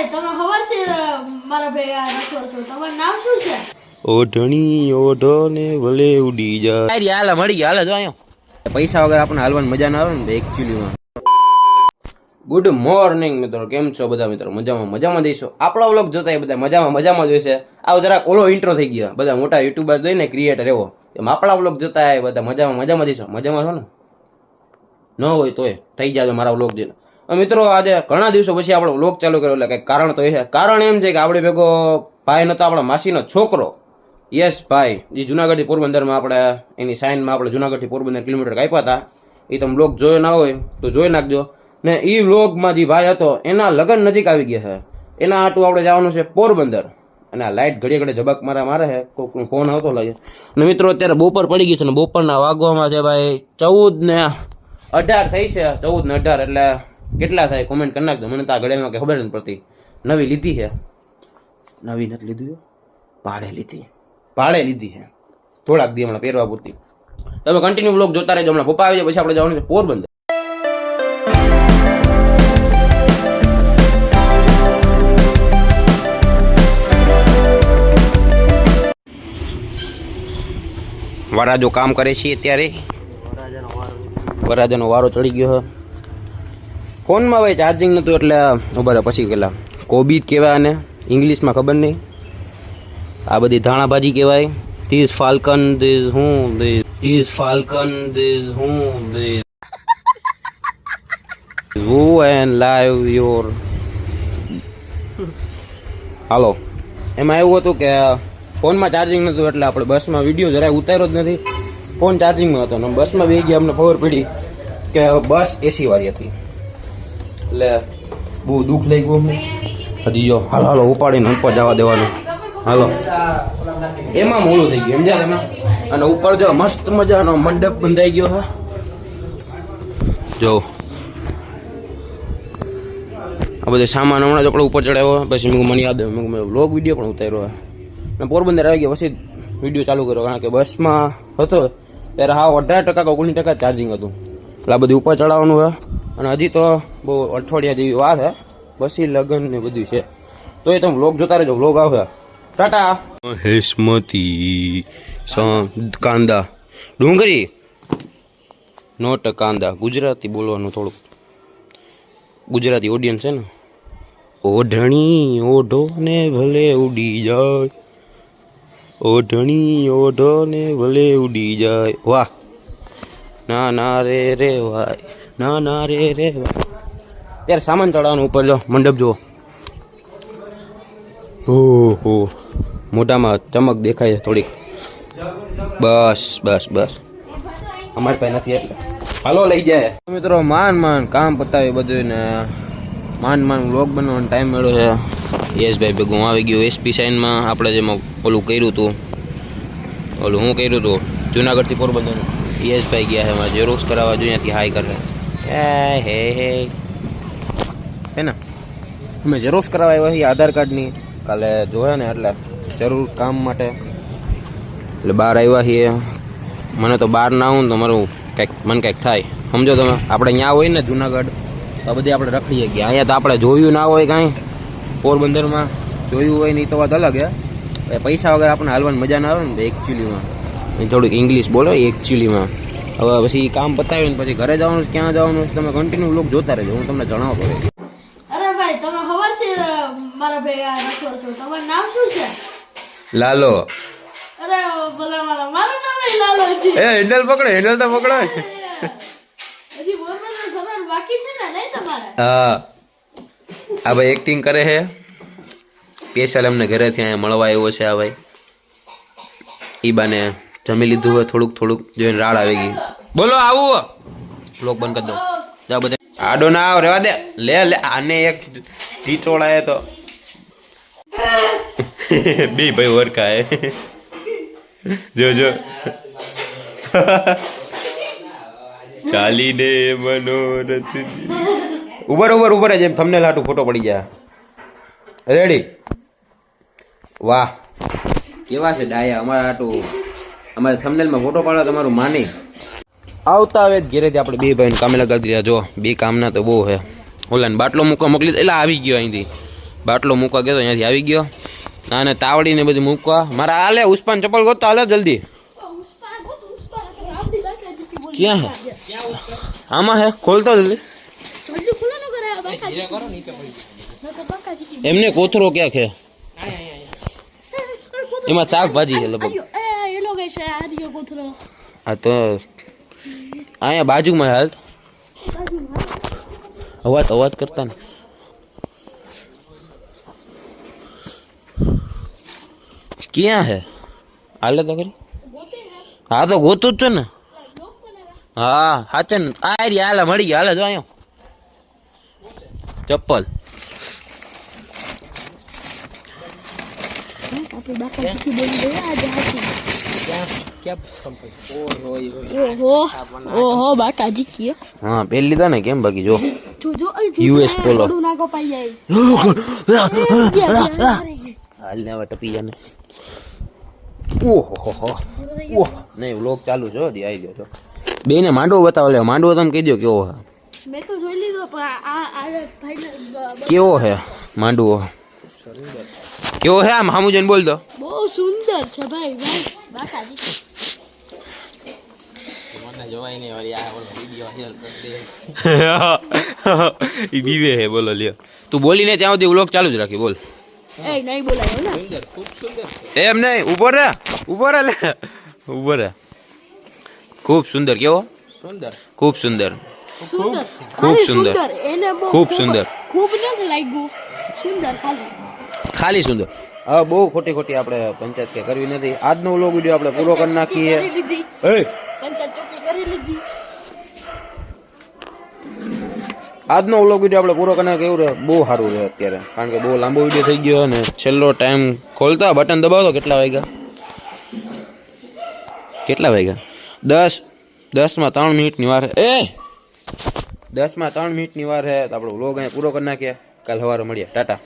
ભાઈ તમે ખબર છે મારા ભેગા રાખો છો? તમારું નામ શું છે? ઓઢણી ઓઢો ને ભલે ઉડી જાય. યાર હાલે મળી ગયા હાલે જો અહીંયા. પૈસા વગર આપણને હાલવાની મજા ના આવે ને એકચ્યુઅલીમાં ગુડ મોર્નિંગ મિત્રો. કેમ છો બધા મિત્રો? મજામાં મજામાં દઈશો આપણો વ્લોગ જોતા એ બધા મજામાં મજામાં જોઈશે આવો જરાક ઓલો ઇન્ટ્રો થઈ ગયો. બધા મોટા યુટ્યુબર જઈને ક્રિએટર એવો. એમ આપણા વ્લોગ જોતા એ બધા મજામાં મજામાં દઈશો મજામાં છો ને? ન હોય તોય થઈ જાય મારા વ્લોગ જોઈને. મિત્રો, આજે ઘણા દિવસો પછી આપણે વ્લોગ ચાલુ કર્યો, એટલે કંઈક કારણ તો એ છે. કારણ એમ છે કે આપણે ભેગો ભાઈ નતો, આપણા માસીનો છોકરો. યસ, ભાઈ. જે જુનાગઢથી પોરબંદરમાં આપણે એની સાઇનમાં આપણે જુનાગઢથી પોરબંદર કિલોમીટર કાપ્યા હતા. એ તમે વ્લોગ જોયો ના હોય, તો જોઈ નાખજો. ને એ વ્લોગમાં જે ભાઈ હતો, એના લગ્ન નજીક આવી ગયા છે. એના આટું આપણે જવાનું છે પોરબંદર. અને આ લાઇટ ઘડીએ ઘડે ઝબક મારા મારે છે. કોઈકનો ફોન આવતો લાગે. અને મિત્રો, અત્યારે બપોર પડી ગઈ છે ને બપોરના વાગવામાં છે ભાઈ ચૌદ ને અઢાર થઈ છે. ચૌદ ને અઢાર, એટલે કેટલા થાય? કોમેન્ટ કરી નાખજો. મને તો આ ઘડિયાળમાં કે ખબર નથી પડતી. નવી લીધી છે. નવી નથી લીધી ભાડે લીધી. ભાડે લીધી છે. થોડાક દી હમણાં પહેરવા પૂરતી. તમે કન્ટિન્યુ બ્લોગ જોતા રહેજો. હમણાં પપ્પા આવી જાય પછી આપણે જવાનું છે પોરબંદર. વરાજો કામ કરે છે અત્યારે. વરાજાનો વારો. ચડી ગયો ફોનમાં ભાઈ ચાર્જિંગ નહોતું એટલે ઊભા રહે. પછી પેલા કોબી કહેવાય અને ઇંગ્લિશમાં ખબર નહીં. આ બધી ધાણા ભાજી કહેવાય. ધીઝ ફાલ્કન ધીઝ હું ધીઝ ફાલ્કન ધીઝ હું these who and live your હાલો એમાં એવું હતું કે ફોનમાં ચાર્જિંગ નહોતું એટલે આપણે બસમાં વીડિયો જરાય ઉતાર્યો જ નથી. ફોન ચાર્જિંગમાં હતો અને બસમાં બે ગયા અમને ખબર પડી કે બસ એસી વાળી હતી. એટલે બહુ દુઃખ લઈ ગયું હજી જો, હાલો હાલો, ઉપાડીને ઉપર જવા દેવાનું. હાલો. એમાં મોડું થઈ ગયું, સમજ્યા તમે? અને ઉપર જો મસ્ત મજાનો મંડપ બંધાઈ ગયો હા. જો. આ બધો સામાન હમણાં જ આપણે ઉપર ચડાવ્યો, પછી મેં મને યાદ મેં વ્લોગ વીડિયો પણ ઉતાર્યો અને પોરબંદર આવી ગયા, પછી વીડિયો ચાલુ કર્યો, કારણ કે બસમાં હતો, ત્યારે હા અઢાર ટકા કે ઓગણીસ ટકા ચાર્જિંગ હતું. એટલે આ બધું ઉપર ચડાવવાનું છે અને હજી તો બહુ અઠવાડિયા જેવી વાર છે બસી લગ્ન ને બધું છે. તો એ તમે વ્લોગ જોતા રહેજો. વ્લોગ આવશે. ટાટા. હેસમતી કાંદા. ડુંગળી. નોટ કાંદા. ગુજરાતી બોલવાનું થોડુંક. ગુજરાતી ઓડિયન્સ છે ને. ઓઢણી ઓઢો ને ભલે ઉડી જાય. ઓઢણી ઓઢો ને ભલે ઉડી જાય. વાહ. ના ના, રે રે, વાય. ના ના, રે રે ત્યારે સામાન ચડાવવાનું ઉપર જો, મંડપ જુઓ. ઓહો, મોઢામાં ચમક દેખાય છે થોડીક. બસ બસ બસ. અમારી પાસે નથી એટલે. હાલો, લઈ જાય. મિત્રો, માન માન કામ પતાવી બધું ને માન માન વ્લોગ બનાવવાનો ટાઈમ મળ્યો છે. યસભાઈ ભેગું આવી ગયું એસપી સાઇનમાં આપણે જેમાં ઓલું કર્યું હતું. ઓલું હું કર્યું હતું? જુનાગઢથી પોરબંદર યસભાઈ ગયા છે, એમાં ઝેરોક્સ કરાવવા જોઈએ ત્યાંથી હાઈ કરે. હે હે હે. ને? અમે ઝેરોક્સ કરાવવા આવ્યા છીએ આધાર કાર્ડની. કાલે જોયા ને એટલે જરૂર કામ માટે. એટલે બહાર આવ્યા છીએ. મને તો બહાર ના આવું તો મારું કંઈક, મને કંઈક થાય. સમજો તમે, આપણે ત્યાં હોય ને જુનાગઢ, તો બધી આપણે રખડીએ ગયા અહીંયા તો આપણે જોયું ના હોય કાંઈ. પોરબંદરમાં જોયું હોય ને એ તો વાત અલગ હે. પૈસા વગર આપણને હાલવાની મજા ના આવે ને એકચ્યુઅલીમાં થોડુંક ઇંગ્લિશ બોલો એકચ્યુઅલીમાં હવે પછી કામ પતાવ્યું ને પછી ઘરે જવાનું છે, ક્યાં જવાનું છે તમે કન્ટિન્યુ લોક જોતા રહેજો હું તમને જણાવતો રહીશ. અરે ભાઈ તમે ખબર છે મારા ભેગા રાખો છો. તમારું નામ શું છે? લાલો. અરે ભલા મારા મારું નામ લાલો છે. એ હેન્ડલ પકડો હેન્ડલ તો પકડો હજી પોરબંદર ફરવાનું બાકી છે ને નહીં તમારે? હા. આ ભાઈ એક્ટિંગ કરે છે. સ્પેશિયલ એમને ઘરેથી અહીંયા મળવા આવ્યો છે આ ભાઈ. ઈ બાને જમી લીધું હોય થોડુંક થોડુંક જોઈને રાડ આવી ગઈ. બોલો આવું લોક બંધ કરી દો જાઓ બધા. આડો ના આવ રેવા દે. લે લે આને એક ટીચોળાએ તો. બે ભાઈ ઓરખાય. જો જો. ચાલીને મનોરથ ઉભર ઉભર ઉભર જેમ તમને લાટુ ફોટો પડી જાય. રેડી વાહ. કેવા છે ડાયા? અમારા આટું અમારે થમનેલમાં ફોટો પાડો તમારું માની. આવતા આવે જ ઘેરેથી આપણે બે ભાઈને કામે લગાવી રહ્યા જો બે કામના તો બહુ હે ઓલાને બાટલો મૂકવા મોકલી એટલે આવી ગયો અહીંથી. બાટલો મૂકવા ગયો અહીંયાથી આવી ગયો. અને તાવડી ને બધું મૂકવા. મારા હાલે ઉસ્પાન ચપ્પલ ગોતો હાલે જલ્દી. ક્યાં હે? આમાં હે? ખોલતો જલ્દી. એમને કોથરો ક્યાં છે એમાં શાકભાજી છે લગભગ. છે આર્યો કોથરો આ તો અહીંયા બાજુમાં હાલ. અવાજ અવાજ કરતા ને. ક્યાં હે? હાલે તો કરી હા તો ગોતું જ છે ને. હા સાચે ને. આ રી હાલે મળી ગયા. હાલે જો અહીંયા. ચપ્પલ. આપણે બાકાજી બોલી ગયા આજે હાચી. ઓહો ઓહો બાકાજી કયો હા. પેલી લીધા ને કેમ બાકી જો. જો જો એ જો US Polo. થોડું જાય ગયા, ગયા, ગયા. હાલ ને હવે ટપી જાને ઓહો હો હો. ઓહ નહીં વ્લોગ ચાલુ છો દી આવી ગયો છો બેને માંડવો બતાવો લે માંડવો તમે કહી દો કેવો હે? મેં તો જોઈ લીધો પણ આ આ કેવો હે માંડવો? કેવો હે આમ હામુ જઈને બોલ દો. બહુ સુંદર છે ભાઈ ભાઈ. બાકાજી બીવે હે બોલો લ્યો. તું બોલીને ત્યાં સુધી વ્લોગ ચાલુ જ રાખી બોલ. નહીં એમ નહીં ઊભો રે ઊભો રે લે. ઊભો રે. ખૂબ સુંદર કેવો? સુંદર. ખૂબ સુંદર. સુંદર. ખૂબ સુંદર. ખૂબ સુંદર. ખૂબ નથી લાગ્યું. સુંદર ખાલી. ખાલી સુંદર હવે બહુ ખોટી ખોટી આપણે પંચાયત કે કરવી નથી. આજનો વ્લોગ વીડિયો આપણે પૂરો કરી નાખીએ. કરી લીધી. એ પંચાયત ચોકી કરી લીધી. આજનો વ્લોગ વીડિયો આપણે પૂરો કરીને કેવું રહે બહુ સારું રહે અત્યારે. કારણ કે બહુ લાંબો વીડિયો થઈ ગયો અને છેલ્લો ટાઈમ ખોલતા બટન દબાવતો કેટલા વાગ્યા? કેટલા વાગ્યા? દસ દસમાં ત્રણ મિનિટની વાર એ! દસમાં ત્રણ મિનિટની વાર છે તો આપણો વ્લોગ અહીંયા પૂરો કરી નાખીએ. કાલ સવારે મળીએ. ટાટા.